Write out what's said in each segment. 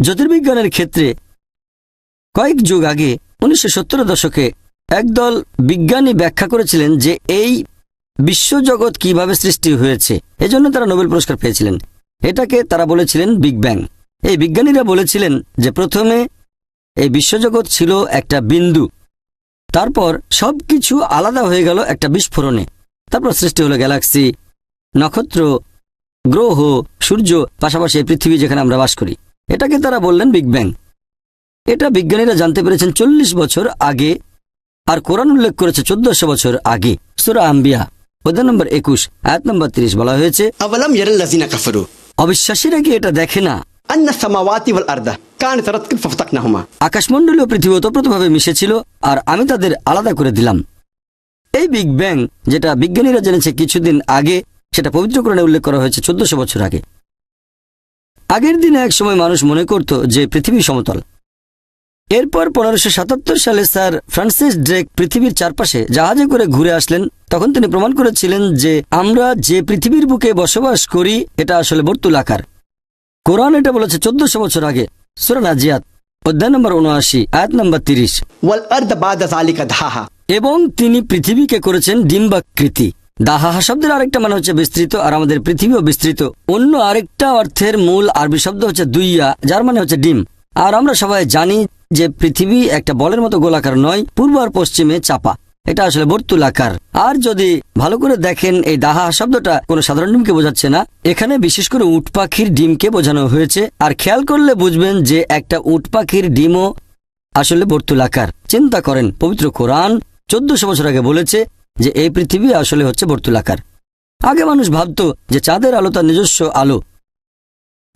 জ্যোতির্বিজ্ঞানের ক্ষেত্রে কয়েক যুগ আগে, উনিশশো সত্তর দশকে, একদল বিজ্ঞানী ব্যাখ্যা করেছিলেন যে এই বিশ্বজগৎ কীভাবে সৃষ্টি হয়েছে। এজন্য তারা নোবেল পুরস্কার পেয়েছিলেন। এটাকে তারা বলেছিলেন বিগ ব্যাং। এই বিজ্ঞানীরা বলেছিলেন যে প্রথমে এই বিশ্বজগৎ ছিল একটা বিন্দু। তারপর সব কিছু আলাদা হয়ে গেল একটা বিস্ফোরণে। তারপর সৃষ্টি হলো গ্যালাক্সি, নক্ষত্র, গ্রহ, সূর্য, পাশাপাশি পৃথিবী যেখানে আমরা বাস করি। এটাকে তারা বললেন বিগ ব্যাং এটা বিজ্ঞানীরা জানতে পেরেছেন চল্লিশ বছর আগে আর কোরআন উল্লেখ করেছে চোদ্দশো বছর আগে। সুরা আম্বিয়া অধ্যায় নম্বর একুশ আয়াত নম্বর তিরিশ বলা হয়েছে অবিশ্বাসীরা কি এটা দেখে না? আকাশমন্ডলীয় ও পৃথিবী ওতপ্রোতভাবে মিশেছিল আর আমি তাদের আলাদা করে দিলাম। এই বিগ ব্যাং যেটা বিজ্ঞানীরা জেনেছে কিছুদিন আগে সেটা পবিত্রকরণে উল্লেখ করা হয়েছে চোদ্দশো বছর আগে। আগের দিনে এক সময় মানুষ মনে করত যে পৃথিবী সমতল। এরপর পনেরোশো সাতাত্তর সালে স্যার ফ্রান্সিস ড্রেক পৃথিবীর চারপাশে জাহাজে করে ঘুরে আসলেন। তখন তিনি প্রমাণ করেছিলেন যে আমরা যে পৃথিবীর বুকে বসবাস করি এটা আসলে বর্তুলাকার কোরআন এটা বলেছে চোদ্দশো বছর আগে সুরানাজিয়াত অধ্যায় নম্বর উনআশি আয়াত নম্বর তিরিশ। এবং তিনি পৃথিবীকে করেছেন ডিম্বাকৃতি। দাহাহা শব্দের আরেকটা মানে হচ্ছে বিস্তৃত, আর আমাদের পৃথিবীও বিস্তৃত। অন্য আরেকটা অর্থের মূল আরবি শব্দ হচ্ছে দুইয়া, যার মানে হচ্ছে ডিম। আর আমরা সবাই জানি যে পৃথিবী একটা বলের মতো গোলাকার নয়, পূর্ব আর পশ্চিমে চাপা। এটা আসলে বর্তুলাকার। আর যদি ভালো করে দেখেন, এই দাহা শব্দটা কোনো সাধারণ ডিমকে বোঝাচ্ছে না। এখানে বিশেষ করে উট পাখির ডিমকে বোঝানো হয়েছে। আর খেয়াল করলে বুঝবেন যে একটা উট পাখির ডিমও আসলে বর্তুলাকার। চিন্তা করেন, পবিত্র কোরআন চোদ্দশো বছর আগে বলেছে যে এই পৃথিবী আসলে হচ্ছে বর্তুলাকার। আগে মানুষ ভাবতো যে চাঁদের আলো তার নিজস্ব আলো।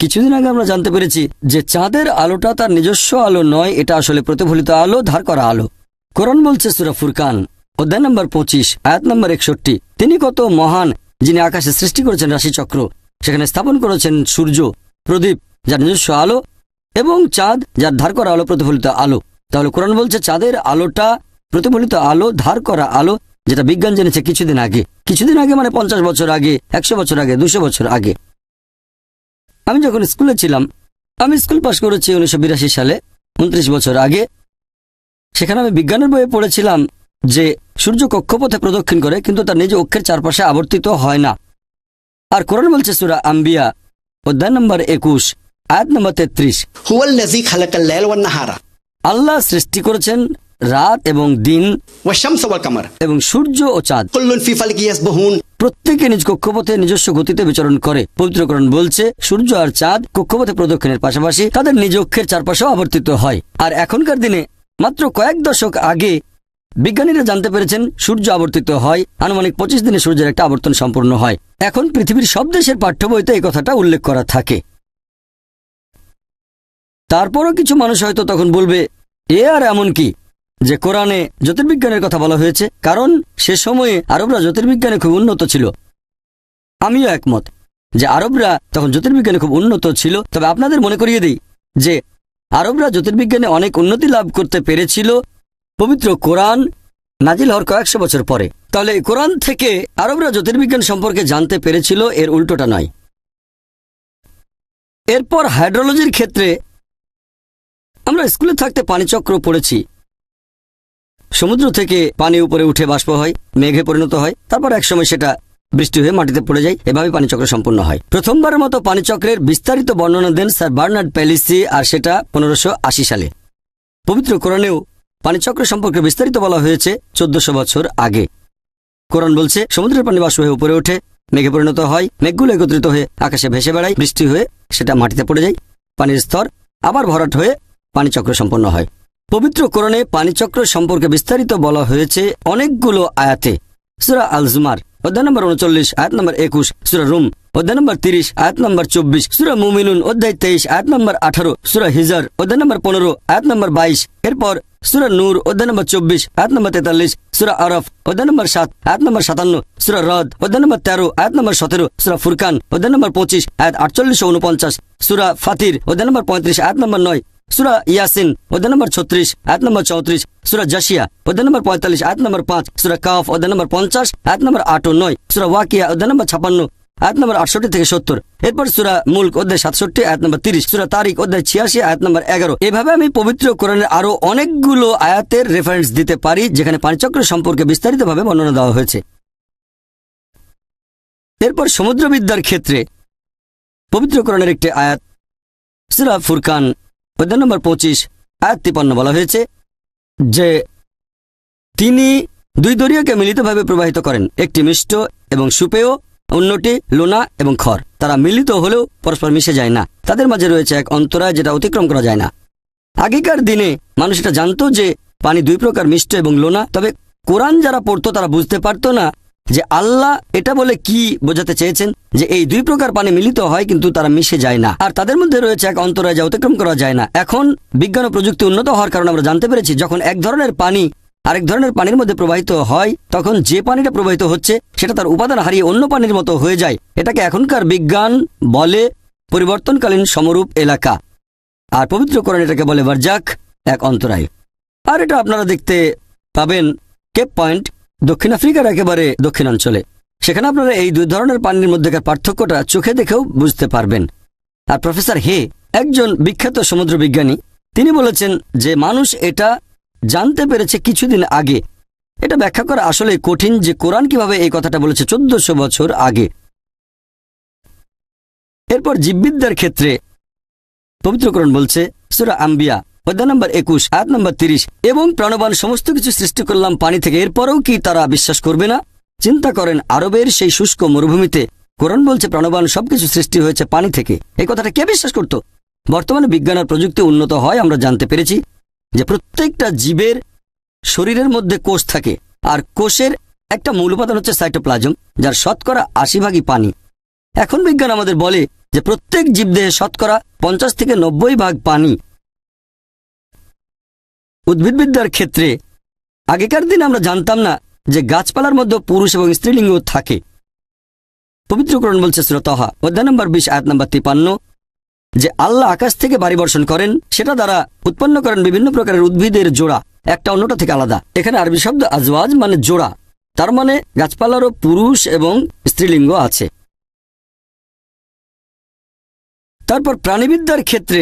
কিছুদিন আগে আমরা জানতে পেরেছি যে চাঁদের আলোটা তার নিজস্ব আলো নয়, এটা আসলে প্রতিফলিত আলো, ধার করা আলো। কোরআন বলছে সুরা ফুরকান, অধ্যায় নম্বর পঁচিশ, আয়াত নম্বর একষট্টি। তিনি কত মহান, যিনি আকাশে সৃষ্টি করেছেন রাশিচক্র, সেখানে স্থাপন করেছেন সূর্য, প্রদীপ, যার নিজস্ব আলো, এবং চাঁদ, যার ধার করা আলো, প্রতিফলিত আলো। তাহলে কোরআন বলছে চাঁদের আলোটা প্রতিফলিত আলো, ধার করা আলো যেটা বিজ্ঞান জেনেছে কিছুদিন আগে। কিছুদিন আগে মানে পঞ্চাশ বছর আগে একশো বছর আগে দুশো বছর আগে। আমি যখন স্কুলে ছিলাম আমি স্কুল পাশ করেছি উনিশশো বিরাশি সালে উনত্রিশ বছর আগে। সেখানে আমি বিজ্ঞানের বইয়ে পড়েছিলাম যে সূর্য কক্ষপথে প্রদক্ষিণ করে কিন্তু তার নিজ অক্ষের চারপাশে আবর্তিত হয় না। আর কোরআন বলছে সুরা আম্বিয়া অধ্যায় নম্বর একুশ আয়াত নম্বর তেত্রিশ। আল্লাহ সৃষ্টি করেছেন রাত এবং দিন এবং সূর্য ও চাঁদ। প্রত্যেকে নিজ কক্ষপথে নিজস্ব গতিতে বিচরণ করে। পবিত্রকরণ বলছে সূর্য আর চাঁদ কক্ষপথে প্রদক্ষিণের পাশাপাশি তাদের নিজ অক্ষের চারপাশেও আবর্তিত হয়। আর এখনকার দিনে মাত্র কয়েক দশক আগে বিজ্ঞানীরা জানতে পেরেছেন সূর্য আবর্তিত হয় আনুমানিক পঁচিশ দিনে সূর্যের একটা আবর্তন সম্পূর্ণ হয়। এখন পৃথিবীর সব দেশের পাঠ্য বইতে এই কথাটা উল্লেখ করা থাকে। তারপরও কিছু মানুষ হয়তো তখন বলবে এ আর এমন কি? যে কোরআনে জ্যোতির্বিজ্ঞানের কথা বলা হয়েছে, কারণ সে সময়ে আরবরা জ্যোতির্বিজ্ঞানে খুব উন্নত ছিল। আমিও একমত যে আরবরা তখন জ্যোতির্বিজ্ঞানে খুব উন্নত ছিল। তবে আপনাদের মনে করিয়ে দিই যে আরবরা জ্যোতির্বিজ্ঞানে অনেক উন্নতি লাভ করতে পেরেছিল পবিত্র কোরআন নাজিল হওয়ার কয়েকশো বছর পরে। তাহলে কোরআন থেকে আরবরা জ্যোতির্বিজ্ঞান সম্পর্কে জানতে পেরেছিল, এর উল্টোটা নয় এরপর হাইড্রোলজির ক্ষেত্রে আমরা স্কুলে থাকতে পানিচক্র পড়েছি। সমুদ্র থেকে পানি উপরে উঠে বাষ্প হয়, মেঘে পরিণত হয়, তারপর একসময় সেটা বৃষ্টি হয়ে মাটিতে পড়ে যায় এভাবে পানিচক্র সম্পূর্ণ হয়। প্রথমবারের মতো পানিচক্রের বিস্তারিত বর্ণনা দেন স্যার বার্নার্ড প্যালিসি, আর সেটা পনেরোশো সালে। পবিত্র কোরআনেও পানিচক্র সম্পর্কে বিস্তারিত বলা হয়েছে চোদ্দশো বছর আগে। কোরআন বলছে, সমুদ্রের পানি বাষ্প হয়ে উপরে ওঠে, মেঘে পরিণত হয়, মেঘগুলো একত্রিত হয়ে আকাশে ভেসে বেড়ায়, বৃষ্টি হয়ে সেটা মাটিতে পড়ে যায়, পানির স্তর আবার ভরাট হয়ে পানিচক্র সম্পন্ন হয়। পবিত্র কোরণে পানিচক্র সম্পর্কে বিস্তারিত বলা হয়েছে অনেকগুলো আয়াতে। সুরা আলজুমার, অধ্যায় নম্বর উনচল্লিশ, আয়াত নম্বর একুশ, সুরা রুম, অধ্যায় নম্বর তিরিশ, আয়াত নম্বর চব্বিশ, সুরা মুমিনুন, অধ্যায় তেইশ, আয়াত নম্বর আঠারো, সুরা হিজার, অধ্যায় নম্বর পনেরো, আয়াত নম্বর বাইশ, এরপর সুরা নূর, অধ্যায় নম্বর চব্বিশ, আয়াত নম্বর তেতাল্লিশ, সুরা আরফ, অধ্যায় নম্বর সাত, আয়াত নম্বর সাতান্ন, সুরা রদ, অধ্যায় নম্বর তেরো, আয়াত নম্বর সতেরো, সুরা ফুরকান, অধ্যায় নম্বর পঁচিশ, আয়াত আটচল্লিশ উনপঞ্চাশ সুরা ফাতির, অধ্যায় নম্বর পঁয়ত্রিশ, আয়াত নম্বর নয় সুরা ইয়াসিন অধ্যায় নম্বর ছত্রিশ আয়াত নম্বর চৌত্রিশ. সুরা জাসিয়া অধ্যায় নম্বর পঁয়তাল্লিশ আয়াত নম্বর পাঁচ. সুরা কাফ অধ্যায় নম্বর পঞ্চাশ আয়াত নম্বর আট ও নয়। সুরা ওয়াকিয়া অধ্যায় নম্বর ছাপান্ন আয়াত নম্বর আটষট্টি থেকে সত্তর। এরপর সুরা মুল্ক অধ্যায় সাতষট্টি আয়াত নম্বর তিরিশ। সুরা তারিখ অধ্যায় ছিয়াশি আয়াত নম্বর এগারো। এভাবে আমি পবিত্র কোরআনের আরও অনেকগুলো আয়াতের রেফারেন্স দিতে পারি, যেখানে পানিচক্র সম্পর্কে বিস্তারিতভাবে বর্ণনা দেওয়া হয়েছে। এরপর সমুদ্রবিদ্যার ক্ষেত্রে পবিত্র কোরআনের একটি আয়াত সুরা ফুরকান অধ্যায় নম্বর পঁচিশ আয়াত তিপান্ন বলা হয়েছে যে তিনি দুই দরিয়াকে মিলিতভাবে প্রবাহিত করেন। একটি মিষ্ট এবং সুপেয়, অন্যটি লোনা এবং খর তারা মিলিত হলেও পরস্পর মিশে যায় না। তাদের মাঝে রয়েছে এক অন্তরায় যেটা অতিক্রম করা যায় না। আগেকার দিনে মানুষ এটা জানতো যে পানি দুই প্রকার, মিষ্ট এবং লোনা। তবে কোরআন যারা পড়তো তারা বুঝতে পারতো না যে আল্লাহ এটা বলে কি বোঝাতে চেয়েছেন? যে এই দুই প্রকার পানি মিলিত হয় কিন্তু তারা মিশে যায় না। আর তাদের মধ্যে রয়েছে এক অন্তরায় যা অতিক্রম করা যায় না। এখন বিজ্ঞান ও প্রযুক্তি উন্নত হওয়ার কারণে আমরা জানতে পেরেছি, যখন এক ধরনের পানি আরেক ধরনের পানির মধ্যে প্রবাহিত হয়, তখন যে পানিটা প্রবাহিত হচ্ছে, সেটা তার উপাদান হারিয়ে অন্য পানির মতো হয়ে যায়। এটাকে এখনকার বিজ্ঞান বলে পরিবর্তনকালীন সমরূপ এলাকা। আর পবিত্র কোরআন এটাকে বলে বারজাক এক অন্তরায়। আর এটা আপনারা দেখতে পাবেন কেপ পয়েন্ট দক্ষিণ আফ্রিকার একেবারে দক্ষিণাঞ্চলে। সেখানে আপনারা এই দুই ধরনের পানির মধ্যেকার পার্থক্যটা চোখে দেখেও বুঝতে পারবেন। আর প্রফেসর হে, একজন বিখ্যাত সমুদ্র বিজ্ঞানী তিনি বলেছেন যে মানুষ এটা জানতে পেরেছে কিছুদিন আগে। এটা ব্যাখ্যা করা আসলে কঠিন যে কোরআন কীভাবে এই কথাটা বলেছে চোদ্দশো বছর আগে। এরপর জীববিদ্যার ক্ষেত্রে পবিত্রকরণ বলছে, সুরা আম্বিয়া অধ্যায় নম্বর একুশ আট নম্বর তিরিশ এবং প্রাণবান সমস্ত কিছু সৃষ্টি করলাম পানি থেকে। এরপরেও কি তারা বিশ্বাস করবে না? চিন্তা করেন, আরবের সেই শুষ্ক মরুভূমিতে কোরআন বলছে প্রাণবান সবকিছু সৃষ্টি হয়েছে পানি থেকে। এই কথাটা কে বিশ্বাস করত? বর্তমানে বিজ্ঞান আর প্রযুক্তি উন্নত হয়, আমরা জানতে পেরেছি যে প্রত্যেকটা জীবের শরীরের মধ্যে কোষ থাকে আর কোষের একটা মূল উপাদান হচ্ছে সাইটোপ্লাজম, যার শতকরা আশি ভাগই পানি। এখন বিজ্ঞান আমাদের বলে যে প্রত্যেক জীবদেহে শতকরা পঞ্চাশ থেকে নব্বই ভাগ পানি উদ্ভিদবিদ্যার ক্ষেত্রে আগেকার দিন আমরা জানতাম না যে গাছপালার মধ্যে পুরুষ এবং স্ত্রীলিঙ্গ থাকে। পবিত্রকরণ বলছে শ্রোতহা অধ্যায় নম্বর বিশ, আয়াত নম্বর তিপান্ন, যে আল্লাহ আকাশ থেকে বাড়ি বর্ষণ করেন, সেটা দ্বারা উৎপন্ন করেন বিভিন্ন প্রকারের উদ্ভিদের জোড়া, একটা অন্যটা থেকে আলাদা। এখানে আরবি শব্দ আজওয়াজ মানে জোড়া, তার মানে গাছপালারও পুরুষ এবং স্ত্রীলিঙ্গ আছে। তারপর প্রাণীবিদ্যার ক্ষেত্রে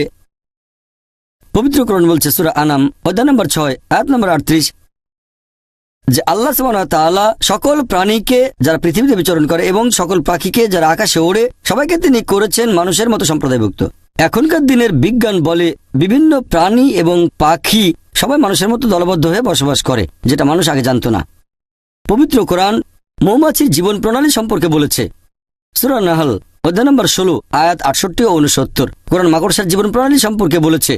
পবিত্রকরণ বলছে সুরা আনাম, অধ্যায় নম্বর ছয়, আয়াত নম্বর আটত্রিশ। যে আল্লাহ তাআলা সকল প্রাণীকে যারা পৃথিবীতে বিচরণ করে এবং সকল পাখিকে যারা আকাশে ওড়ে, সবাইকে তিনি করেছেন মানুষের মতো সম্প্রদায়ভুক্ত। এখনকার দিনের বিজ্ঞান বলে বিভিন্ন প্রাণী এবং পাখি সবাই মানুষের মতো দলবদ্ধ হয়ে বসবাস করে, যেটা মানুষ আগে জানতো না। পবিত্র কোরআন মৌমাছির জীবন প্রণালী সম্পর্কে বলেছে। সুরা নাহল, অধ্যায় নম্বর ষোলো, আয়াত আটষট্টি ও উনসত্তর কোরআন মাকড়সার জীবন প্রণালী সম্পর্কে বলেছে।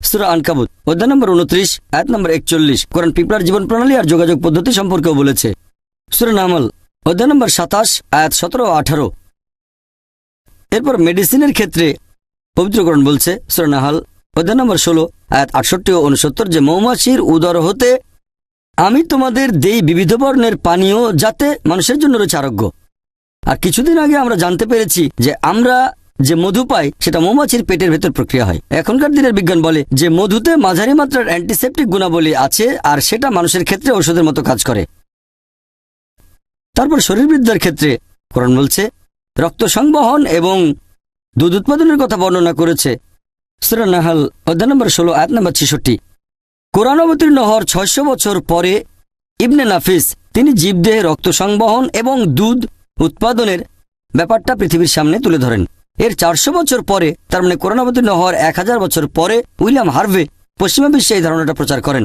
সুরা আনকাবুত অধ্যায় নম্বর উনত্রিশ, আয়াত নম্বর একচল্লিশ, কোরআন পিঁপড়ার জীবন প্রণালী আর যোগাযোগ পদ্ধতি সম্পর্কেও বলেছে। সুরা নামল, অধ্যায় নম্বর সাতাশ, আয়াত সতেরো আঠারো। এরপর মেডিসিনের ক্ষেত্রে পবিত্রকরণ বলছে, সুরা নাহাল, অধ্যায় নম্বর ষোলো, আয়াত আটষট্টি ও উনসত্তর যে মৌমাছির উদর হতে আমি তোমাদের দেই বিবিধ বর্ণের পানীয় যাতে মানুষের জন্য রয়েছে আরোগ্য। আর কিছুদিন আগে আমরা জানতে পেরেছি যে আমরা যে মধু পায়, সেটা মৌমাছির পেটের ভেতর প্রক্রিয়া হয়। এখনকার দিনের বিজ্ঞান বলে যে মধুতে মাঝারি মাত্রার অ্যান্টিসেপটিক গুণাবলী আছে আর সেটা মানুষের ক্ষেত্রে ওষুধের মতো কাজ করে। তারপর শরীরবিদ্যার ক্ষেত্রে কোরআন বলছে, রক্ত সংবহন এবং দুধ উৎপাদনের কথা বর্ণনা করেছে। সুরা নাহাল, অধ্যায় নম্বর ষোলো, আয়াত নম্বর ছেষট্টি। কোরআন অবতীর্ণ হওয়ার ছয়শো বছর পরে ইবনে নাফিস, তিনি জীবদেহে রক্ত সংবহন এবং দুধ উৎপাদনের ব্যাপারটা পৃথিবীর সামনে তুলে ধরেন। এর চারশো বছর পরে, তার মানে কোরআন অবতীর্ণ হওয়ার এক হাজার বছর পরে উইলিয়াম হার্ভে পশ্চিমা বিশ্বে এই ধারণাটা প্রচার করেন।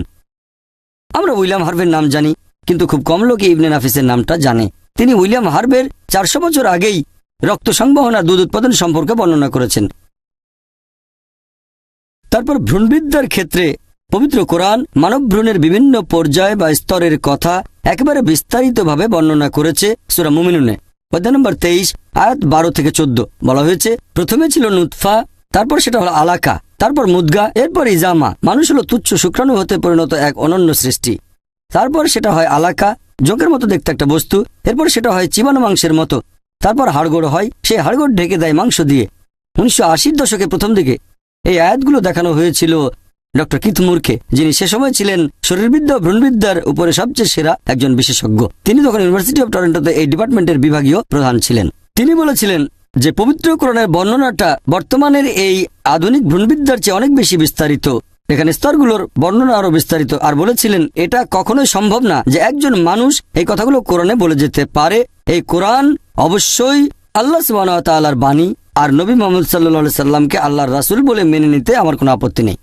আমরা উইলিয়াম হার্ভের নাম জানি, কিন্তু খুব কম লোকই ইবনে নাফিসের নামটা জানে। তিনি উইলিয়াম হার্ভের চারশো বছর আগেই রক্ত সংবহন আর দুধ উৎপাদন সম্পর্কে বর্ণনা করেছেন। তারপর ভ্রূণবিদ্যার ক্ষেত্রে পবিত্র কোরআন মানব ভ্রূণের বিভিন্ন পর্যায় বা স্তরের কথা একেবারে বিস্তারিতভাবে বর্ণনা করেছে সুরা মুমিনুনে। অধ্যায় নম্বর তেইশ, আয়াত বারো থেকে চোদ্দ। বলা হয়েছে, প্রথমে ছিল নুৎফা, তারপর সেটা হলো আলাকা, তারপর মুদগা, এরপর ইজামা। মানুষ হলো তুচ্ছ শুক্রাণু হতে পরিণত এক অনন্য সৃষ্টি। তারপর সেটা হয় আলাকা, জোকের মতো দেখতে একটা বস্তু। এরপর সেটা হয় চিবানো মাংসের মতো। তারপর হাড়গোড় হয় সেই হাড়গোড় ঢেকে দেয় মাংস দিয়ে। উনিশশো আশির দশকে প্রথম দিকে এই আয়াতগুলো দেখানো হয়েছিল ডক্টর কিথ মুরকে, যিনি সে সময় ছিলেন শরীরবিদ্যা ও ভ্রূণবিদ্যার উপরে সবচেয়ে সেরা একজন বিশেষজ্ঞ। তিনি তখন ইউনিভার্সিটি অফ টরন্টোতে এই ডিপার্টমেন্টের বিভাগীয় প্রধান ছিলেন। তিনি বলেছিলেন যে পবিত্র কোরআনের বর্ণনাটা বর্তমানের এই আধুনিক ভ্রূণবিদ্যার চেয়ে অনেক বেশি বিস্তারিত। এখানে স্তরগুলোর বর্ণনা আরও বিস্তারিত। আর বলেছিলেন, এটা কখনোই সম্ভব না যে একজন মানুষ এই কথাগুলো কোরআনে বলে যেতে পারে। এই কোরআন অবশ্যই আল্লাহ সুবাহ তাল্লাহার বাণী। আর নবী মোহাম্মদ সাল্লা সাল্লামকে আল্লাহর রাসুল বলে মেনে নিতে আমার কোনো আপত্তি নেই।